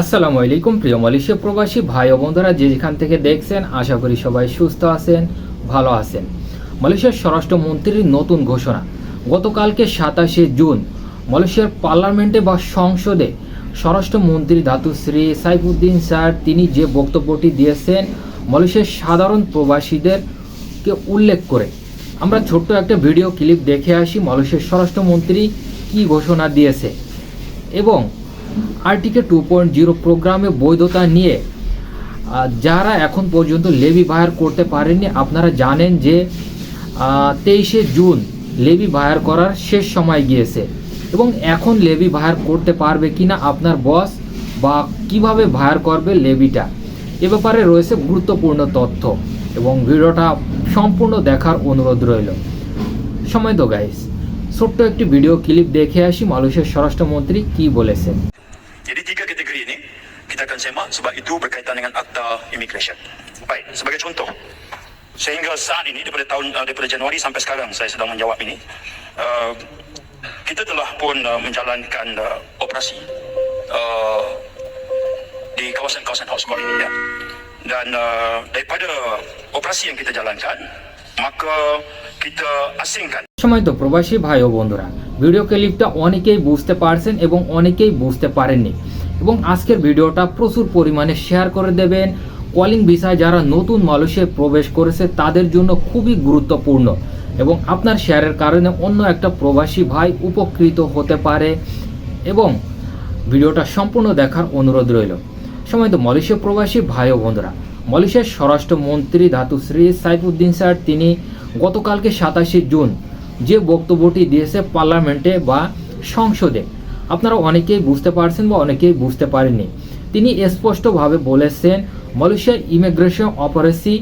আসসালামু আলাইকুম, প্রিয় মালয়েশিয়া প্রবাসী ভাই ও বন্ধুরা, যে যেখান থেকে দেখছেন, আশা করি সবাই সুস্থ আছেন, ভালো আছেন। মালয়েশিয়ার স্বরাষ্ট্রমন্ত্রীর নতুন ঘোষণা। গতকালকে সাতাশে জুন, মালয়েশিয়ার পার্লামেন্টে বা সংসদে স্বরাষ্ট্রমন্ত্রী ধাতুশ্রী সাইফুদ্দিন স্যার, তিনি যে বক্তব্যটি দিয়েছেন, মালয়েশিয়ার সাধারণ প্রবাসীদেরকে উল্লেখ করে। আমরা ছোট্ট একটা ভিডিও ক্লিপ দেখে আসি মালয়েশিয়ার স্বরাষ্ট্রমন্ত্রী কী ঘোষণা দিয়েছে। এবং আরটিকে টু পয়েন্ট জিরো প্রোগ্রামে বৈধতা নিয়ে যারা এখন পর্যন্ত লেবি বায়ার করতে পারেননি, আপনারা জানেন যে তেইশে জুন লেবি বায়ার করার শেষ সময় গিয়েছে। এবং এখন লেবি বায়ার করতে পারবে কিনা আপনার বস বা কীভাবে বায়ার করবে লেবিটা এ ব্যাপারে রয়েছে গুরুত্বপূর্ণ তথ্য। এবং ভিডিওটা সম্পূর্ণ দেখার অনুরোধ রইল। সময় তো গাইস ছোট্ট একটি ভিডিও ক্লিপ দেখে আসি, মালয়েশিয়ার স্বরাষ্ট্রমন্ত্রী কি balesin. akan semak sebab itu berkaitan dengan akta immigration. Baik, sebagai contoh, sehingga saat ini daripada tahun uh, daripada Januari sampai sekarang saya sedang menjawab ini, uh, kita telah pun uh, menjalankan uh, operasi uh, di kawasan-kawasan hotspot ini ya. Dan uh, daripada operasi yang kita jalankan, maka kita asingkan সময় তো প্রবাসী ভাই ও বন্ধুরা video ক্লিপটা অনেকেই বুঝতে পারছেন এবং অনেকেই বুঝতে পারেননি এবং আজকের ভিডিওটা প্রচুর পরিমাণে শেয়ার করে দেবেন। কলিং ভিসায় যারা নতুন মালয়েশিয়ায় প্রবেশ করেছে, তাদের জন্য খুবই গুরুত্বপূর্ণ। এবং আপনার শেয়ারের কারণে অন্য একটা প্রবাসী ভাই উপকৃত হতে পারে এবং ভিডিওটা সম্পূর্ণ দেখার অনুরোধ রইল। সময় তো মালয়েশিয়া প্রবাসী ভাই ও বন্ধুরা, মালয়েশিয়ার স্বরাষ্ট্রমন্ত্রী ধাতুশ্রী সাইফুদ্দিন স্যার, তিনি গতকালকে সাতাশে জুন যে বক্তব্যটি দিয়েছে পার্লামেন্টে বা সংসদে আপনারা অনেকেই বুঝতে পারছেন বা অনেকেই বুঝতে পারেননি। তিনি স্পষ্টভাবে বলেছেন, মালয়েশিয়ার ইমিগ্রেশন অপারেসি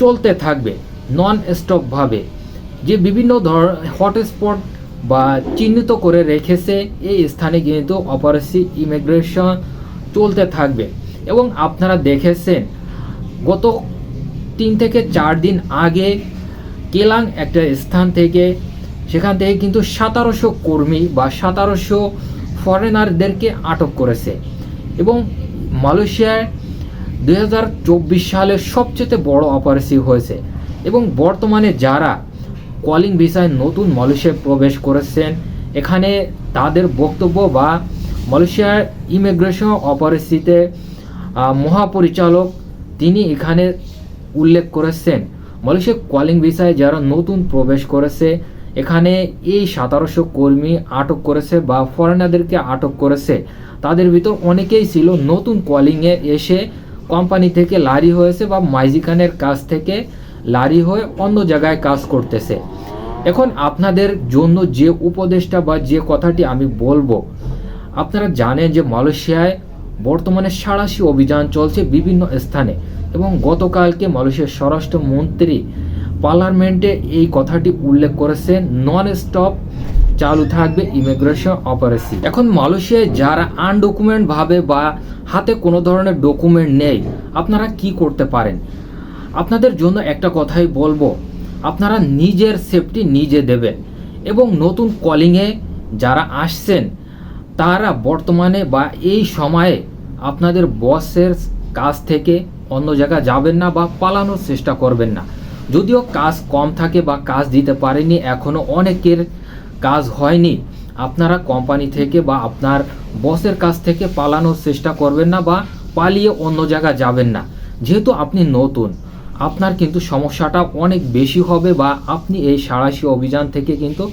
চলতে থাকবে নন স্টপভাবে যে বিভিন্ন ধর, হটস্পট বা চিহ্নিত করে রেখেছে, এই স্থানে কিন্তু অপারেসি ইমিগ্রেশন চলতে থাকবে। এবং আপনারা দেখেছেন, গত তিন থেকে চার দিন আগে কেলাং একটা স্থান থেকে সেখান থেকে কিন্তু সতেরোশো কর্মী বা সতেরোশো ফরেনারদেরকে আটক করেছে। এবং মালয়েশিয়ায় দু হাজার চব্বিশ সালের সবচেয়ে বড় অপারেসি হয়েছে। এবং বর্তমানে যারা কলিং ভিসায় নতুন মালয়েশিয়ায় প্রবেশ করেছেন, এখানে তাদের বক্তব্য বা মালয়েশিয়ার ইমিগ্রেশন অপারেসিতে মহাপরিচালক তিনি এখানে উল্লেখ করেছেন মালয়েশিয়া কলিং ভিসায় যারা নতুন প্রবেশ করেছে এখানে এই সতেরোশো কর্মী আটক করেছে বা ফরেনারদেরকে আটক করেছে। তাদের ভিতর অনেকেই ছিল নতুন কলিংয়ে এসে কোম্পানি থেকে লারি হয়েছে বা মাইজিকানের কাছ থেকে লারি হয়ে অন্য জায়গায় কাজ করতেছে। এখন আপনাদের জন্য যে উপদেশটা বা যে কথাটি আমি বলব, আপনারা জানেন যে মালয়েশিয়ায় বর্তমানে সাঁড়াশি অভিযান চলছে বিভিন্ন স্থানে এবং গতকালকে মালয়েশিয়ার স্বরাষ্ট্রমন্ত্রী পার্লামেন্টে এই কথাটি উল্লেখ করেছেন নন স্টপ চালু থাকবে ইমিগ্রেশন অপারেশন এখন মালয়েশিয়ায় যারা আনডকুমেন্ট ভাবে বা হাতে কোনো ধরনের ডকুমেন্ট নেই, আপনারা কি করতে পারেন? আপনাদের জন্য একটা কথাই বলব, আপনারা নিজের সেফটি নিজে দেবেন এবং নতুন কলিংয়ে যারা আসছেন, তারা বর্তমানে বা এই সময়ে আপনাদের বসের কাছ থেকে অন্য জায়গায় যাবেন না বা পালানোর চেষ্টা করবেন না। যদিও কাজ কম থাকে বা কাজ দিতে পারেনি এখনও অনেকের কাজ হয়নি। আপনারা কোম্পানি থেকে বা আপনার বসের কাছ থেকে পালানোর চেষ্টা করবেন না বা পালিয়ে অন্য জায়গায় যাবেন না। যেহেতু আপনি নতুন, আপনার কিন্তু সমস্যাটা অনেক বেশি হবে বা আপনি এই সাঁড়াশি অভিযান থেকে কিন্তু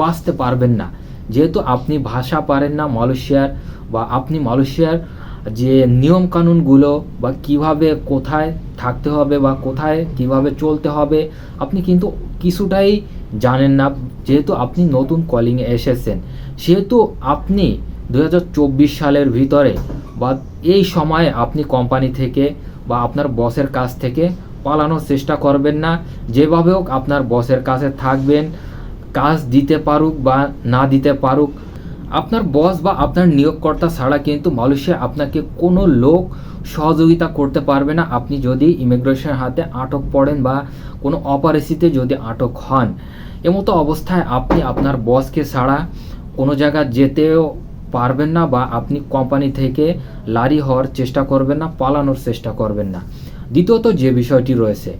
বাঁচতে পারবেন না। যেহেতু আপনি ভাষা পারেন না মালয়েশিয়ার বা আপনি মালয়েশিয়ার যে নিয়ম কানুনগুলো বা কীভাবে কোথায় থাকতে হবে বা কোথায় কীভাবে চলতে হবে, আপনি কিন্তু কিছুটাই জানেন না। যেহেতু আপনি নতুন কলিংয়ে এসেছেন, সেহেতু আপনি দু হাজার চব্বিশ সালের ভিতরে বা এই সময়ে আপনি কোম্পানি থেকে বা আপনার বসের কাছ থেকে পালানোর চেষ্টা করবেন না। যেভাবে হোক আপনার বসের কাছে থাকবেন, কাজ দিতে পারুক বা না দিতে পারুক। আপনার বস বা আপনার নিয়োগকর্তা ছাড়া কিন্তু মালয়েশিয়া আপনাকে কোনো লোক সহযোগিতা করতে পারবে না। আপনি যদি ইমিগ্রেশনের হাতে আটক পড়েন বা কোনো অপারেসিতে যদি আটক হন এমতো অবস্থায় আপনি আপনার বসকে ছাড়া কোনো জায়গা যেতেও পারবেন না বা আপনি কোম্পানি থেকে লারি হওয়ার চেষ্টা করবেন না, পালানোর চেষ্টা করবেন না। দ্বিতীয়ত যে বিষয়টি রয়েছে,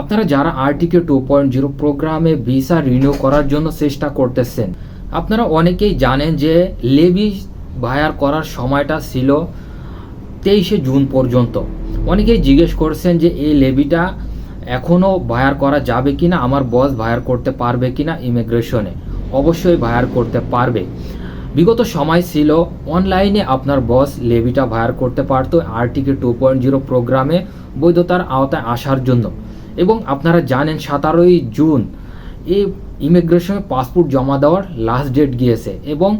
আপনারা যারা আর্টিকে টু পয়েন্ট জিরো প্রোগ্রামে ভিসা রিনিউ করার জন্য চেষ্টা করতেছেন আপনারা অনেকেই জানেন যে লেবি ভায়ার করার সময়টা ছিল তেইশে জুন পর্যন্ত। অনেকেই জিজ্ঞেস করছেন যে এই লেবিটা এখনও ভায়ার করা যাবে কি না আমার বস ভায়ার করতে পারবে কি না ইমিগ্রেশনে। অবশ্যই ভায়ার করতে পারবে। বিগত সময় ছিল, অনলাইনে আপনার বস লেবিটা ভায়ার করতে পারতো আরটিকে টু পয়েন্ট জিরো প্রোগ্রামে বৈধতার আওতায় আসার জন্য। এবং আপনারা জানেন, সতেরোই জুন এই ইমিগ্রেশনে পাসপোর্ট জমা দেওয়ার লাস্ট ডেট গিয়েছে এবং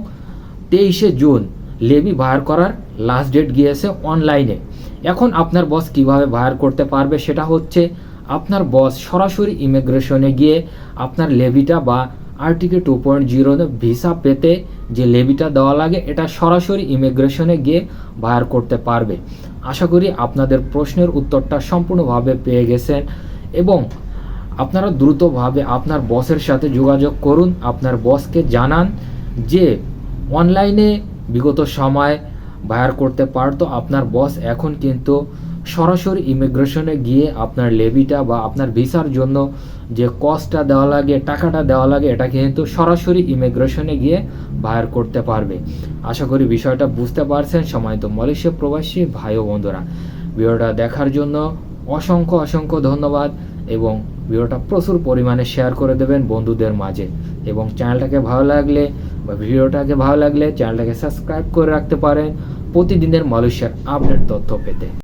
তেইশে জুন লেবি ভায়ার করার লাস্ট ডেট গিয়েছে অনলাইনে এখন আপনার বস কীভাবে ভায়ার করতে পারবে সেটা হচ্ছে আপনার বস সরাসরি ইমিগ্রেশনে গিয়ে আপনার লেবিটা বা RTK two point zero visa পেতে যে লেবিটা দেওয়া লাগে, এটা সরাসরি ইমিগ্রেশনে গিয়ে ভায়ার করতে পারবে। আশা করি আপনাদের প্রশ্নের উত্তরটা সম্পূর্ণভাবে পেয়ে গেছেন এবং আপনারা দ্রুতভাবে আপনার বসের সাথে যোগাযোগ করুন, আপনার বসকে জানান যে অনলাইনে বিগত সময় বায়ার করতে পারতো, আপনার বস এখন কিন্তু সরাসরি ইমিগ্রেশনে গিয়ে আপনার লেবিটা বা আপনার ভিসার জন্য যে কস্টটা দেওয়া লাগে, টাকাটা দেওয়া লাগে, এটা কিন্তু সরাসরি ইমিগ্রেশনে গিয়ে বায়ার করতে পারবে। আশা করি বিষয়টা বুঝতে পারছেন সময় তো মালয়েশিয়া প্রবাসী ভাই ও বন্ধুরা। ভিডিওটা দেখার জন্য অসংখ্য অসংখ্য ধন্যবাদ এবং ভিডিওটা প্রচুর পরিমাণে শেয়ার করে দেবেন বন্ধুদের মাঝে। এবং চ্যানেলটাকে ভালো লাগলে বা ভিডিওটাকে ভালো লাগলে চ্যানেলটাকে সাবস্ক্রাইব করে রাখতে পারেন। প্রতিদিনের মালয়েশিয়ার আপডেট তথ্য পেতে।